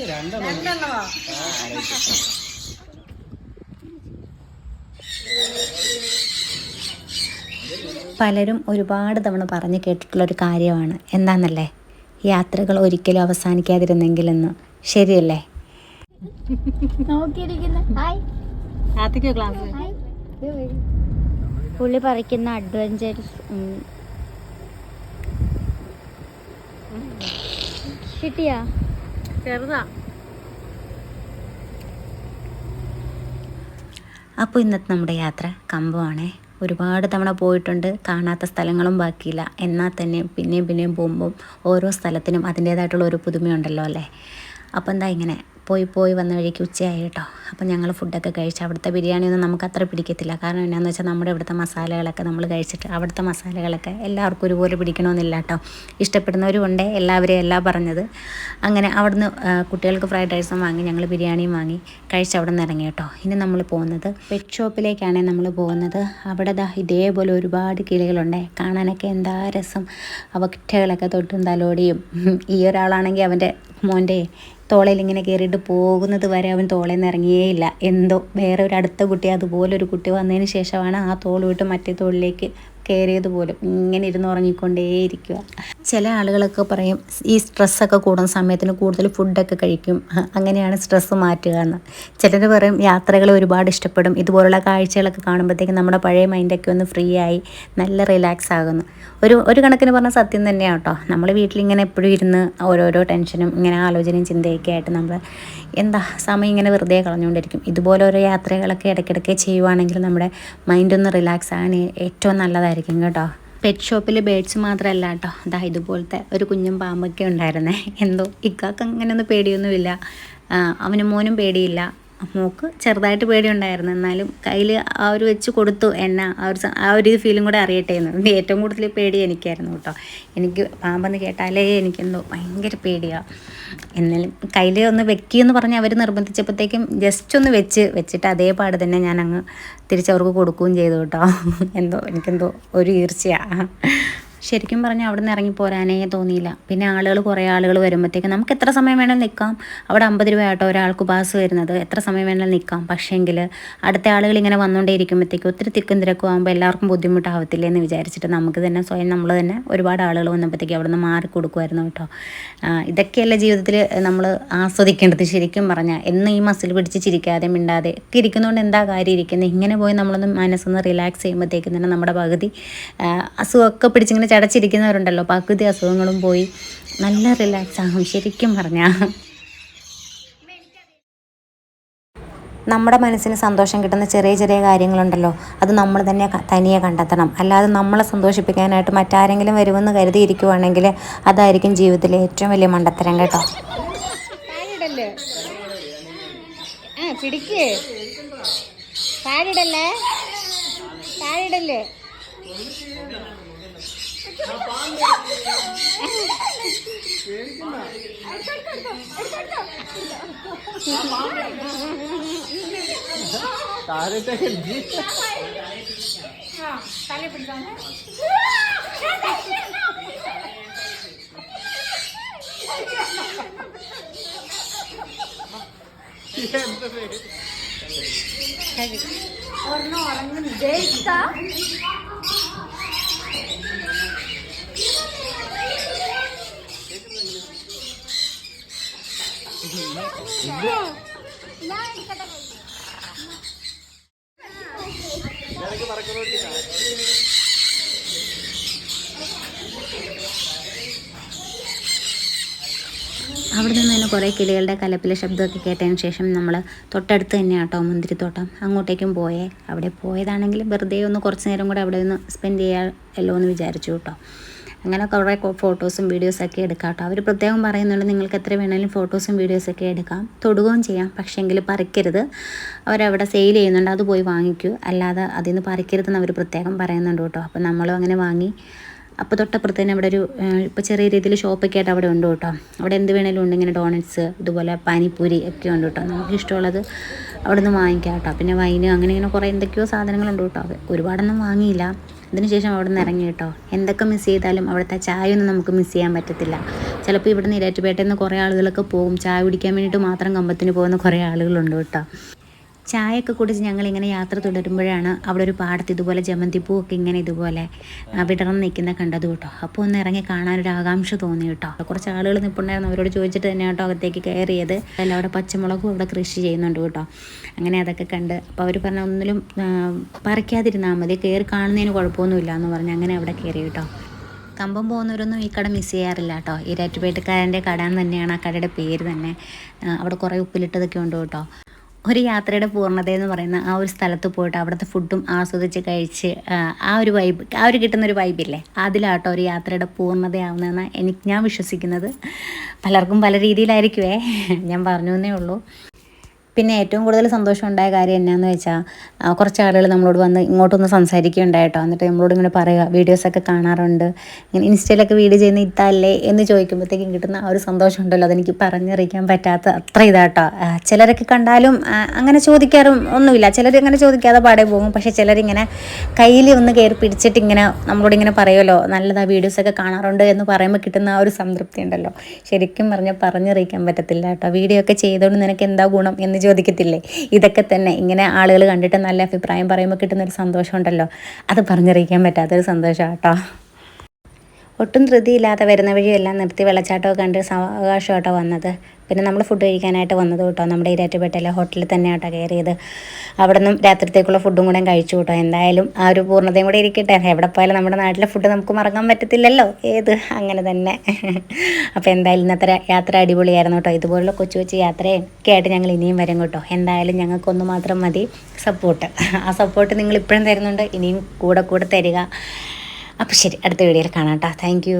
രണ്ടെണ്ണമോ. പലരും ഒരുപാട് തവണ പറഞ്ഞു കേട്ടിട്ടുള്ള ഒരു കാര്യമാണ്. എന്താണെന്നല്ലേ യാത്രകൾ ഒരിക്കലും അവസാനിക്കാതിരുന്നെങ്കിൽ അവസാനിക്കാതിരുന്നെങ്കിലെന്ന്. ശരിയല്ലേ? നോക്കിയിരിക്കുന്ന. ഹായ്. ആത്തിക്കോ ഹായ്. പുള്ളി പറിക്കുന്ന അഡ്വഞ്ചേഴ്സ് കിട്ടിയാ? ചെറുതാ. അപ്പോൾ ഇന്നത്തെ നമ്മുടെ യാത്ര കമ്പമാണേ ഒരുപാട് തവണ പോയിട്ടുണ്ട് കാണാത്ത സ്ഥലങ്ങളും ബാക്കിയില്ല. എന്നാൽ തന്നെ പിന്നെയും പിന്നെയും പോകുമ്പം ഓരോ സ്ഥലത്തിനും അതിന്റേതായിട്ടുള്ള ഒരു പുതുമയുണ്ടല്ലോ അല്ലേ? അപ്പോൾ എന്താ ഇങ്ങനെ? പോയി പോയി വന്ന വഴിക്ക് ഉച്ചയായി കേട്ടോ. അപ്പോൾ ഞങ്ങൾ ഫുഡൊക്കെ കഴിച്ച് അവിടുത്തെ ബിരിയാണിയൊന്നും നമുക്ക് അത്ര പിടിക്കത്തില്ല. കാരണം എന്നാന്ന് വെച്ചാൽ നമ്മുടെ ഇവിടുത്തെ മസാലകളൊക്കെ നമ്മൾ കഴിച്ചിട്ട് അവിടുത്തെ മസാലകളൊക്കെ എല്ലാവർക്കും ഒരുപോലെ പിടിക്കണമെന്നില്ല കേട്ടോ. ഇഷ്ടപ്പെടുന്നവരും ഉണ്ട് എല്ലാവരെയും എല്ലാം പറഞ്ഞത്. അങ്ങനെ അവിടുന്ന് കുട്ടികൾക്ക് ഫ്രൈഡ് റൈസും വാങ്ങി ഞങ്ങൾ ബിരിയാണിയും വാങ്ങി കഴിച്ച് അവിടെ നിന്ന് ഇറങ്ങി കേട്ടോ. ഇനി നമ്മൾ പോകുന്നത് പെറ്റ് ഷോപ്പിലേക്കാണ് നമ്മൾ പോകുന്നത്. അവിടെ ദാ ഇതേപോലെ ഒരുപാട് കിളികളുണ്ട്. കാണാനൊക്കെ എന്താ രസം. അവ അവറ്റകളൊക്കെ തൊട്ടും തലോടിയും. ഈ ഒരാളാണെങ്കിൽ അവന്റെ മോന്റെ തോളയിൽ ഇങ്ങനെ കയറിയിട്ട് പോകുന്നത് വരെ അവൻ തോളയിൽ നിന്ന് ഇറങ്ങിയേയില്ല. എന്തോ വേറെ ഒരു അടുത്ത കുട്ടി അതുപോലെ ഒരു കുട്ടി വന്നതിന് ശേഷമാണ് ആ തോൾ വിട്ട് മറ്റേ തോളിലേക്ക് കയറിയത് പോലും ഇങ്ങനെ ഇരുന്ന് ഉറങ്ങിക്കൊണ്ടേയിരിക്കുക ചില ആളുകളൊക്കെ പറയും ഈ സ്ട്രെസ്സൊക്കെ കൂടുന്ന സമയത്തിന് കൂടുതൽ ഫുഡൊക്കെ കഴിക്കും. അങ്ങനെയാണ് സ്ട്രെസ്സ് മാറ്റുക എന്ന്. ചിലർ പറയും യാത്രകൾ ഒരുപാട് ഇഷ്ടപ്പെടും. ഇതുപോലുള്ള കാഴ്ചകളൊക്കെ കാണുമ്പോഴത്തേക്കും നമ്മുടെ പഴയ മൈൻഡൊക്കെ ഒന്ന് ഫ്രീ ആയി നല്ല റിലാക്സ് ആകുന്നു. ഒരു ഒരു കണക്കിന് പറഞ്ഞാൽ സത്യം തന്നെയാണ് കേട്ടോ. നമ്മൾ വീട്ടിലിങ്ങനെ എപ്പോഴും ഇരുന്ന് ഓരോരോ ടെൻഷനും ഇങ്ങനെ ആലോചനയും ചിന്തയൊക്കെ ആയിട്ട് നമ്മൾ എന്താ സമയം ഇങ്ങനെ വെറുതെ കളഞ്ഞുകൊണ്ടിരിക്കും. ഇതുപോലെ ഓരോ യാത്രകളൊക്കെ ഇടയ്ക്കിടയ്ക്ക് ചെയ്യുവാണെങ്കിൽ നമ്മുടെ മൈൻഡ് ഒന്ന് റിലാക്സ് ആകാൻ ഏറ്റവും നല്ലതായിരിക്കും കേട്ടോ. പെറ്റ് ഷോപ്പിൽ ബേഡ്സ് മാത്രമല്ല കേട്ടോ. അതാ ഇതുപോലത്തെ ഒരു കുഞ്ഞും പാമ്പൊക്കെ ഉണ്ടായിരുന്നേ. എന്തോ ഇക്കാക്ക് അങ്ങനെയൊന്നും പേടിയൊന്നുമില്ല. അവന് മോനും പേടിയില്ല. മോക്ക് ചെറുതായിട്ട് പേടിയുണ്ടായിരുന്നു. എന്നാലും കയ്യിൽ ആ ഒരു വെച്ച് കൊടുത്തു എന്നാ ആ ഒരു ആ ഒരു ഫീലും കൂടെ അറിയട്ടെ എന്ന് ഏറ്റവും കൂടുതൽ പേടി എനിക്കായിരുന്നു കേട്ടോ. എനിക്ക് പാമ്പെന്ന് കേട്ടാലേ എനിക്കെന്തോ ഭയങ്കര പേടിയാണ് എന്നാലും കയ്യിൽ ഒന്ന് വെക്കിയെന്ന് പറഞ്ഞ് അവർ നിർബന്ധിച്ചപ്പോഴത്തേക്കും ജസ്റ്റ് ഒന്ന് വെച്ച് വെച്ചിട്ട് അതേ പാട് തന്നെ ഞാൻ അങ്ങ് തിരിച്ചവർക്ക് കൊടുക്കുകയും ചെയ്തു കേട്ടോ. എന്തോ എനിക്കെന്തോ ഒരു ഈർച്ചയാണ് ശരിക്കും പറഞ്ഞാൽ അവിടെ നിന്ന് ഇറങ്ങി പോരാനേ തോന്നിയില്ല. പിന്നെ ആളുകൾ കുറേ ആളുകൾ വരുമ്പോഴത്തേക്ക് നമുക്ക് എത്ര സമയം വേണമെങ്കിലും നിൽക്കാം അവിടെ അമ്പത് രൂപ ആട്ടോ ഒരാൾക്ക് പാസ് വരുന്നത്. എത്ര സമയം വേണമെങ്കിലും നിൽക്കാം പക്ഷേങ്കിൽ അടുത്ത ആളുകൾ ഇങ്ങനെ വന്നുകൊണ്ടേ ഇരിക്കുമ്പോഴത്തേക്ക് ഒത്തിരി തിക്കും തിരക്കും ആകുമ്പോൾ എല്ലാവർക്കും ബുദ്ധിമുട്ടാവത്തില്ലേ എന്ന് വിചാരിച്ചിട്ട് നമുക്ക് തന്നെ സ്വയം നമ്മൾ തന്നെ ഒരുപാട് ആളുകൾ വന്നപ്പോഴത്തേക്ക് അവിടെ നിന്ന് മാറി കൊടുക്കുമായിരുന്നു കേട്ടോ. ഇതൊക്കെയല്ല ജീവിതത്തിൽ നമ്മൾ ആസ്വദിക്കേണ്ടത് ശരിക്കും പറഞ്ഞാൽ എന്നും ഈ മസിൽ പിടിച്ച് ചിരിക്കാതെ മിണ്ടാതെ ഒക്കെ ഇരിക്കുന്നതുകൊണ്ട് എന്താ കാര്യം ഇരിക്കുന്നത് ഇങ്ങനെ പോയി നമ്മളൊന്ന് മനസ്സൊന്ന് റിലാക്സ് ചെയ്യുമ്പോഴത്തേക്കും തന്നെ നമ്മുടെ പകുതി അസുഖമൊക്കെ പിടിച്ചിങ്ങനെ ചടച്ചിരിക്കുന്നവരുണ്ടല്ലോ. പകുതി അസുഖങ്ങളും പോയി. നല്ല റിലാക്സ് ആകും ശരിക്കും പറഞ്ഞാൽ നമ്മുടെ മനസ്സിന് സന്തോഷം കിട്ടുന്ന ചെറിയ ചെറിയ കാര്യങ്ങളുണ്ടല്ലോ. അത് നമ്മൾ തന്നെ തനിയെ കണ്ടെത്തണം. അല്ലാതെ നമ്മളെ സന്തോഷിപ്പിക്കാനായിട്ട് മറ്റാരെങ്കിലും വരുമെന്ന് കരുതിയിരിക്കുവാണെങ്കിൽ അതായിരിക്കും ജീവിതത്തിലെ ഏറ്റവും വലിയ മണ്ടത്തരം കേട്ടോ. താഴിടല്ലേ ആ പിടിക്ക് താഴിടല്ലേ താഴിടല്ലേ ഒരെണ്ണം ഉറങ്ങുന്നു. ജയിച്ചാ അവിടെ നിന്ന് തന്നെ കുറേ കിളികളുടെ കലപ്പിലെ ശബ്ദമൊക്കെ കേട്ടതിന് ശേഷം നമ്മൾ തൊട്ടടുത്ത് തന്നെ ആട്ടോ മുന്തിരിത്തോട്ടം. അങ്ങോട്ടേക്കും പോയേ. അവിടെ പോയതാണെങ്കിൽ വെറുതെ ഒന്ന് കുറച്ച് നേരം കൂടെ അവിടെ ഒന്ന് സ്പെൻഡ് ചെയ്യാമല്ലോ എന്ന് വിചാരിച്ചു കേട്ടോ അങ്ങനെ കുറേ ഫോട്ടോസും വീഡിയോസൊക്കെ എടുക്കാം കേട്ടോ അവർ പ്രത്യേകം പറയുന്നുണ്ട് നിങ്ങൾക്ക് എത്ര വേണമെങ്കിലും ഫോട്ടോസും വീഡിയോസൊക്കെ എടുക്കാം. തൊടുകയും ചെയ്യാം. പക്ഷേങ്കിൽ പറിക്കരുത്. അവരവിടെ സെയിൽ ചെയ്യുന്നുണ്ട്. അത് പോയി വാങ്ങിക്കൂ. അല്ലാതെ അതിൽ നിന്ന് പറിക്കരുതെന്ന് അവർ പ്രത്യേകം പറയുന്നുണ്ട് കേട്ടോ. അപ്പോൾ നമ്മളും അങ്ങനെ വാങ്ങി. അപ്പോൾ തൊട്ടപ്പുറത്ത് തന്നെ അവിടെ ഒരു ഇപ്പോൾ ചെറിയ രീതിയിൽ ഷോപ്പൊക്കെ ആയിട്ട് അവിടെ ഉണ്ട് കേട്ടോ. അവിടെ എന്ത് വേണേലും ഉണ്ട്. ഇങ്ങനെ ഡോണറ്റ്സ് ഇതുപോലെ പാനിപ്പൂരി ഒക്കെ ഉണ്ട് കേട്ടോ. നമുക്ക് ഇഷ്ടമുള്ളത് അവിടെ നിന്ന് വാങ്ങിക്കാം കേട്ടോ. പിന്നെ വൈന് അങ്ങനെ ഇങ്ങനെ കുറേ എന്തൊക്കെയോ സാധനങ്ങളുണ്ട് കേട്ടോ. ഒരുപാടൊന്നും വാങ്ങിയില്ല. അതിനുശേഷം അവിടെ നിന്ന് ഇറങ്ങി കേട്ടോ. എന്തൊക്കെ മിസ് ചെയ്താലും അവിടുത്തെ ചായ ഒന്നും നമുക്ക് മിസ് ചെയ്യാൻ പറ്റത്തില്ല. ചിലപ്പോൾ ഇവിടെ നിന്ന് ഇരാറ്റുപേട്ടയിൽ നിന്ന് കുറേ ആളുകളൊക്കെ പോകും. ചായ കുടിക്കാൻ വേണ്ടിയിട്ട് മാത്രം കമ്പത്തിന് പോകുന്ന കുറേ ആളുകളുണ്ട് കേട്ടോ. ചായയൊക്കെ കുടിച്ച് ഞങ്ങളിങ്ങനെ യാത്ര തുടരുമ്പോഴാണ് അവിടെ ഒരു പാടത്ത് ഇതുപോലെ ജമന്തിപ്പൂ ഒക്കെ ഇങ്ങനെ ഇതുപോലെ വിടർന്ന് നിൽക്കുന്ന കണ്ടത് കേട്ടോ. അപ്പോൾ ഒന്ന് ഇറങ്ങി കാണാനൊരു ആകാംക്ഷ തോന്നി കേട്ടോ. കുറച്ച് ആളുകൾ നിൽപ്പുണ്ടായിരുന്നു അവരോട് ചോദിച്ചിട്ട് തന്നെ കേട്ടോ അകത്തേക്ക് കയറിയത്. അല്ല അവിടെ പച്ചമുളകും അവിടെ കൃഷി ചെയ്യുന്നുണ്ട് കേട്ടോ. അങ്ങനെ അതൊക്കെ കണ്ട് അപ്പോൾ അവർ പറഞ്ഞ ഒന്നിലും പറിക്കാതിരുന്നാൽ മതി. കയറി കാണുന്നതിന് കുഴപ്പമൊന്നുമില്ല എന്ന് പറഞ്ഞ് അങ്ങനെ അവിടെ കയറി കേട്ടോ. കമ്പം പോകുന്നവരൊന്നും ഈ കട മിസ് ചെയ്യാറില്ല കേട്ടോ. ഈ രാറ്റുപേട്ടക്കാരന്റെ കട എന്ന് തന്നെയാണ് ആ കടയുടെ പേര് തന്നെ. അവിടെ കുറേ ഉപ്പിലിട്ടതൊക്കെ ഉണ്ട് കേട്ടോ. ഒരു യാത്രയുടെ പൂർണത എന്ന് പറയുന്ന ആ ഒരു സ്ഥലത്ത് പോയിട്ട് അവിടുത്തെ ഫുഡും ആസ്വദിച്ച് കഴിച്ച് ആ, ഒരു വൈബ് ആ ഒരു കിട്ടുന്ന ഒരു വൈബില്ലേ അതിലാട്ടോ ഒരു യാത്രയുടെ പൂർണതയാവുന്നതെന്ന് എനിക്ക് ഞാൻ വിശ്വസിക്കുന്നത്. പലർക്കും പല രീതിയിലായിരിക്കുമേ ഞാൻ പറഞ്ഞു എന്നേ ഉള്ളൂ. പിന്നെ ഏറ്റവും കൂടുതൽ സന്തോഷം ഉണ്ടായ കാര്യം എന്നാന്ന് വെച്ചാൽ കുറച്ച് ആളുകൾ നമ്മളോട് വന്ന് ഇങ്ങോട്ടൊന്ന് സംസാരിക്കുകയുണ്ടായിട്ടോ എന്നിട്ട് നമ്മളോട് ഇങ്ങനെ പറയുക വീഡിയോസൊക്കെ കാണാറുണ്ട്. ഇങ്ങനെ ഇൻസ്റ്റയിലൊക്കെ വീഡിയോ ചെയ്യുന്ന ഇത്തല്ലേ എന്ന് ചോദിക്കുമ്പോഴത്തേക്കും കിട്ടുന്ന ആ ഒരു സന്തോഷം ഉണ്ടല്ലോ അതെനിക്ക് പറഞ്ഞറിയിക്കാൻ പറ്റാത്ത അത്ര ഇതാട്ടോ ചിലരൊക്കെ കണ്ടാലും അങ്ങനെ ചോദിക്കാറും ഒന്നുമില്ല. ചിലർ ഇങ്ങനെ ചോദിക്കാതെ പാടെ പോകും. പക്ഷേ ചിലരിങ്ങനെ കയ്യിൽ ഒന്ന് കയറി പിടിച്ചിട്ട് ഇങ്ങനെ നമ്മളോട് ഇങ്ങനെ പറയുമല്ലോ നല്ലതാ വീഡിയോസൊക്കെ കാണാറുണ്ട് എന്ന് പറയുമ്പോൾ കിട്ടുന്ന ആ ഒരു സംതൃപ്തി ഉണ്ടല്ലോ. ശരിക്കും പറഞ്ഞാൽ പറഞ്ഞറിയിക്കാൻ പറ്റത്തില്ല കേട്ടോ വീഡിയോ ഒക്കെ ചെയ്തുകൊണ്ട് നിനക്ക് എന്താ ഗുണം എന്ന് ചോദിക്കത്തില്ലേ? ഇതൊക്കെ തന്നെ. ഇങ്ങനെ ആളുകൾ കണ്ടിട്ട് നല്ല അഭിപ്രായം പറയുമ്പോൾ കിട്ടുന്നൊരു സന്തോഷമുണ്ടല്ലോ. അത് പറഞ്ഞറിയിക്കാൻ പറ്റാത്തൊരു സന്തോഷം കേട്ടോ ഒട്ടും ധൃതിയില്ലാതെ വരുന്ന വഴിയെല്ലാം നിർത്തി വെള്ളച്ചാട്ടമൊക്കെ കണ്ട് സാവകാശമായിട്ടോ വന്നത്. പിന്നെ നമ്മൾ ഫുഡ് കഴിക്കാനായിട്ട് വന്നത് കേട്ടോ. നമ്മുടെ ഇരാറ്റുപേട്ടയിലെ ഹോട്ടലിൽ തന്നെ കേട്ടോ കയറിയത്. അവിടെ നിന്നും രാത്രിത്തേക്കുള്ള ഫുഡും കൂടെ കഴിച്ചു കേട്ടോ. എന്തായാലും ആ ഒരു പൂർണതയും കൂടെ ഇരിക്കട്ടെ. എവിടെ പോയാലും നമ്മുടെ നാട്ടിലെ ഫുഡ് നമുക്ക് മറക്കാൻ പറ്റത്തില്ലല്ലോ. ഏത്? അങ്ങനെ തന്നെ. അപ്പോൾ എന്തായാലും ഇന്നത്തെ യാത്ര അടിപൊളിയായിരുന്നു കേട്ടോ. ഇതുപോലുള്ള കൊച്ചു കൊച്ചു യാത്രയൊക്കെ ആയിട്ട് ഞങ്ങൾ ഇനിയും വരും കേട്ടോ. എന്തായാലും ഞങ്ങൾക്കൊന്ന് മാത്രം മതി സപ്പോർട്ട് ആ സപ്പോർട്ട് നിങ്ങൾ ഇപ്പോഴും തരുന്നുണ്ട്. ഇനിയും കൂടെ കൂടെ തരിക. അപ്പോൾ ശരി അടുത്ത വീഡിയോയിൽ കാണാം കേട്ടോ. താങ്ക്